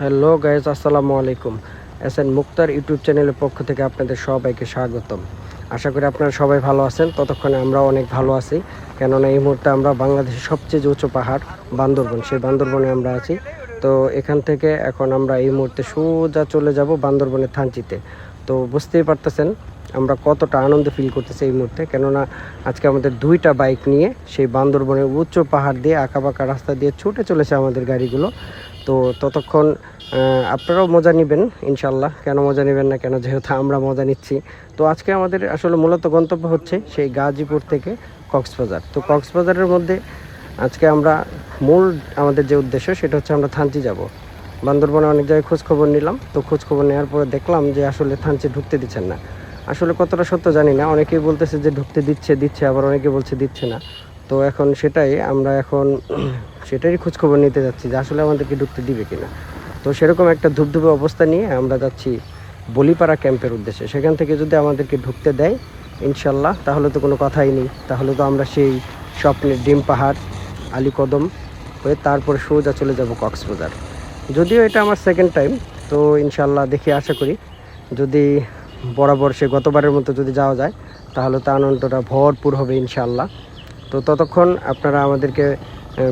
Hello guys আসসালামু আলাইকুম। S N মুক্তার YouTube চ্যানেলের পক্ষ থেকে আপনাদের সবাইকে স্বাগতম। আশা করি আপনারা সবাই ভালো আছেন। ততক্ষণে আমরা অনেক ভালো আছি। কেননা এই মুহূর্তে আমরা বাংলাদেশের সবচেয়ে যে উঁচু পাহাড়, বান্দরবন, সেই বান্দরবনে আমরা আছি। তো এখান থেকে এখন আমরা এই মুহূর্তে সোজা চলে যাব বান্দরবনের থানচিতে। তো বুঝতেই পারতেছেন, আমরা কতটা আনন্দ ফিল করতেছি এই মুহূর্তে। কেননা আজকে আমাদের দুইটা বাইক নিয়ে সেই বান্দরবনের উচ্চ পাহাড় দিয়ে আঁকাবাঁকা রাস্তা দিয়ে ছুটে চলেছে আমাদের গাড়িগুলো। তো ততক্ষণ আপনারাও মজা নেবেন ইনশাল্লাহ কেন মজা নেবেন না, কেন যেহেতু আমরা মজা নিচ্ছি। তো আজকে আমাদের আসলে মূলত গন্তব্য হচ্ছে সেই গাজীপুর থেকে কক্সবাজার। তো কক্সবাজারের মধ্যে আজকে আমরা মূল আমাদের যে উদ্দেশ্য, সেটা হচ্ছে আমরা থানচি যাব। বান্দরবনে অনেক জায়গায় খোঁজখবর নিলাম। তো খোঁজখবর নেওয়ার পরে দেখলাম যে আসলে থানচি ঢুকতে দিচ্ছেন না। আসলে কতটা সত্য জানি না। অনেকেই বলতেছে যে ঢুকতে দিচ্ছে দিচ্ছে, আবার অনেকে বলছে দিচ্ছে না। তো এখন সেটাই আমরা এখন সেটারই খোঁজখবর নিতে যাচ্ছি যে আসলে আমাদেরকে ঢুকতে দিবে কিনা। তো সেরকম একটা ধূপধুপে অবস্থা নিয়ে আমরা যাচ্ছি বলিপাড়া ক্যাম্পের উদ্দেশ্যে। সেখান থেকে যদি আমাদেরকে ঢুকতে দেয়, ইনশাল্লাহ, তাহলে তো কোনো কথাই নেই। তাহলে তো আমরা সেই স্বপ্নের ডিম পাহাড়, আলীকদম হয়ে তারপরে সোজা চলে যাব কক্সবাজার। যদিও এটা আমার সেকেন্ড টাইম তো ইনশাল্লাহ দেখি আশা করি যদি বরাবর সে গতবারের মতো যদি যাওয়া যায়, তাহলে তো আনন্দটা ভরপুর হবে ইনশাল্লাহ। তো ততক্ষণ আপনারা আমাদেরকে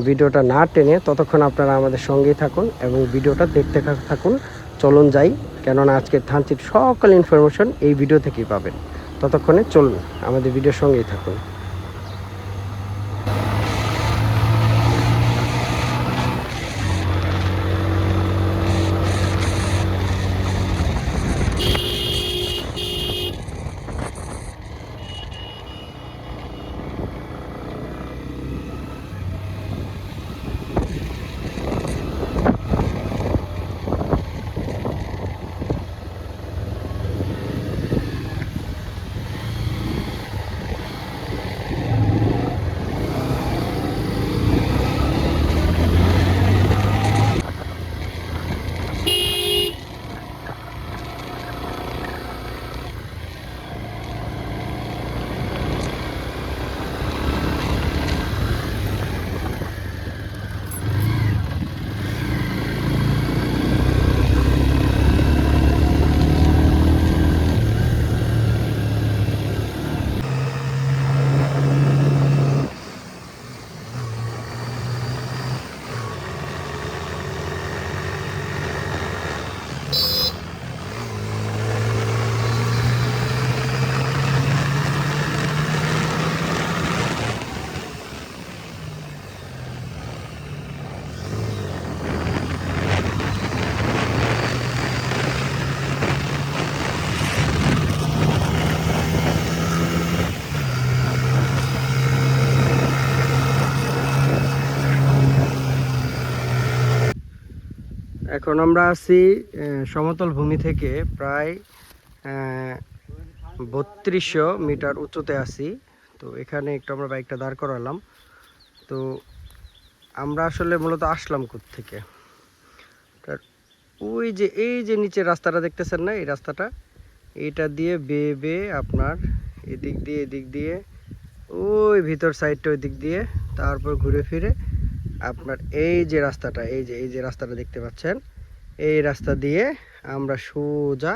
ভিডিওটা না টেনে ততক্ষণ আপনারা আমাদের সঙ্গেই থাকুন এবং ভিডিওটা দেখতে থাকুন। চলুন যাই, কেননা আজকে থানচির সকল ইনফরমেশন এই ভিডিও থেকেই পাবেন। ততক্ষণে চলুন, আমাদের ভিডিওর সঙ্গেই থাকুন। এখন আমরা আছি সমতল ভূমি থেকে প্রায় বত্রিশশো মিটার উঁচুতে আছি। তো এখানে একটু আমরা বাইকটা দাঁড় করালাম। তো আমরা আসলে মূলত আসলাম থেকে ওই যে, এই যে নিচে রাস্তাটা দেখতেছেন না? এই রাস্তাটা? এইটা দিয়ে বেয়ে বেয়ে আপনার এদিক দিয়ে এদিক দিয়ে, ওই ভিতর সাইডটা ওই দিক দিয়ে, তারপর ঘুরে ফিরে আপনার এই যে রাস্তাটা, এই যে এই যে রাস্তাটা দেখতে পাচ্ছেন এই রাস্তা দিয়ে আমরা সোজা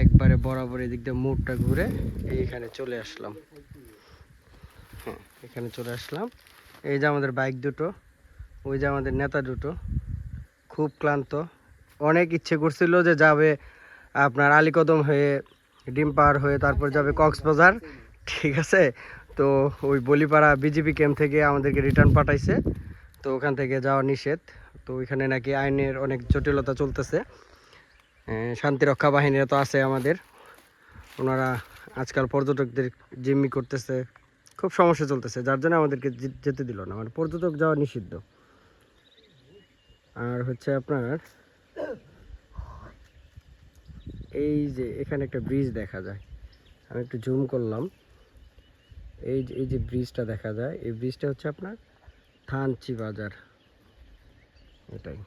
একবারে বরাবর এদিক দিয়ে মোড়টা ঘুরে এইখানে চলে আসলাম। হ্যাঁ এখানে চলে আসলাম। এই যে আমাদের বাইক দুটো, ওই যে আমাদের নেতা দুটো, খুব ক্লান্ত। অনেক ইচ্ছে করছিল যে যাবে আপনার আলীকদম হয়ে, ডিম পাহাড় হয়ে, তারপর যাবে কক্সবাজার। ঠিক আছে? তো ওই বলিপাড়া বিজেপি ক্যাম্প থেকে আমাদেরকে রিটার্ন পাঠাইছে। তো ওখান থেকে যাওয়া নিষেধ। তো ওইখানে নাকি আইনের অনেক জটিলতা চলতেছে। শান্তিরক্ষা বাহিনীরা তো আছে আমাদের। ওনারা আজকাল পর্যটকদের জিম্মি করতেছে। খুব সমস্যা চলতেছে। যার জন্য আমাদেরকে যেতে দিল না। মানে পর্যটক যাওয়া নিষিদ্ধ। আর হচ্ছে আপনার, এই যে এখানে একটা ব্রিজ দেখা যায়। আমি একটু জুম করলাম। এই যে এই যে ব্রিজটা দেখা যায়। এই ব্রিজটা হচ্ছে আপনার থানচি বাজার। এটাই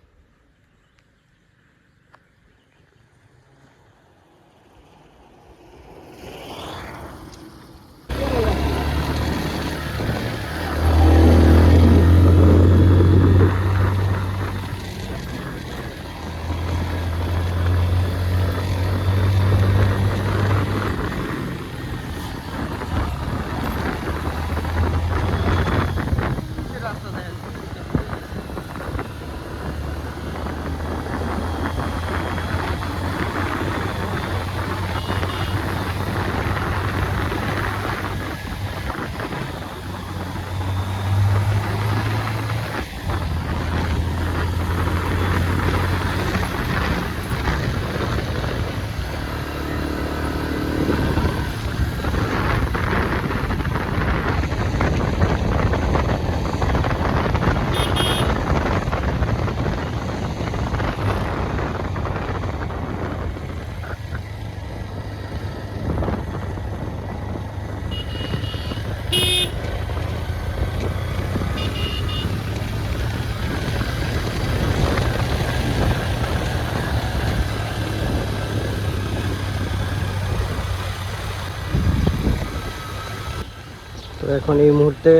এখন এই মুহূর্তে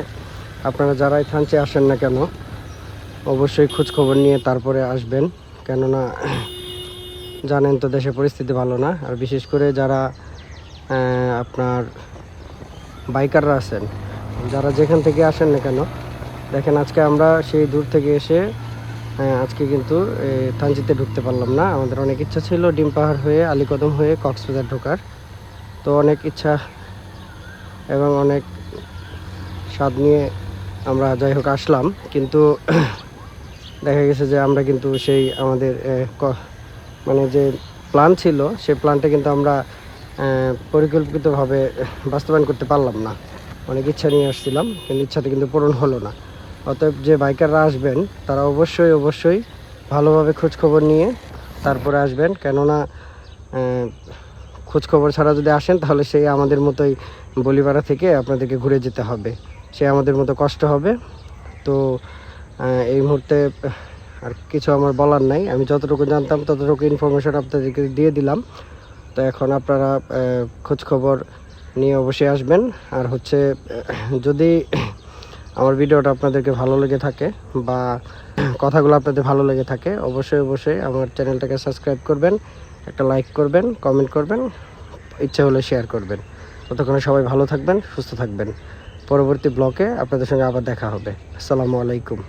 আপনারা যারাই থানচে আসেন না কেন, অবশ্যই খোঁজ খবর নিয়ে তারপরে আসবেন। কেননা, জানেন তো দেশের পরিস্থিতি ভালো না। আর বিশেষ করে যারা আপনার বাইকাররা আছেন, যারা যেখান থেকে আসেন না কেন, দেখেন আজকে আমরা সেই দূর থেকে এসে আজকে কিন্তু থানচিতে ঢুকতে পারলাম না। আমাদের অনেক ইচ্ছা ছিল ডিম পাহাড় হয়ে, আলীকদম হয়ে কক্সবাজার ঢোকার। তো অনেক ইচ্ছা এবং অনেক স্বাদ নিয়ে আমরা যাই হোক আসলাম কিন্তু দেখা গেছে যে আমরা কিন্তু সেই আমাদের মানে যে প্ল্যান ছিল সেই প্ল্যানটা কিন্তু আমরা পরিকল্পিতভাবে বাস্তবায়ন করতে পারলাম না। অনেক ইচ্ছা নিয়ে আসছিলাম কিন্তু ইচ্ছাটা কিন্তু পূরণ হলো না। অতএব যে বাইকাররা আসবেন তারা অবশ্যই অবশ্যই ভালোভাবে খোঁজ খবর নিয়ে তারপরে আসবেন। কেননা আহ, খোঁজ খবর ছাড়া যদি আসেন তাহলে সেই আমাদের মতোই বলিপাড়া থেকে আপনাদেরকে ঘুরে যেতে হবে। সে আমাদের মতো কষ্ট হবে। তো এই মুহূর্তে আর কিছু আমার বলার নাই। আমি যতটুকু জানতাম, ততটুকু ইনফরমেশন আপনাদেরকে দিয়ে দিলাম। তো এখন আপনারা খোঁজখবর নিয়ে অবশ্যই আসবেন। আর হচ্ছে, যদি আমার ভিডিওটা আপনাদেরকে ভালো লেগে থাকে বা কথাগুলো আপনাদের ভালো লেগে থাকে, অবশ্যই অবশ্যই আমার চ্যানেলটাকে সাবস্ক্রাইব করবেন, একটা লাইক করবেন কমেন্ট করবেন, ইচ্ছা হলে শেয়ার করবেন। ততক্ষণে সবাই ভালো থাকবেন, সুস্থ থাকবেন। পরবর্তী ব্লকে আপনাদের সঙ্গে আবার দেখা হবে। আসসালামু আলাইকুম।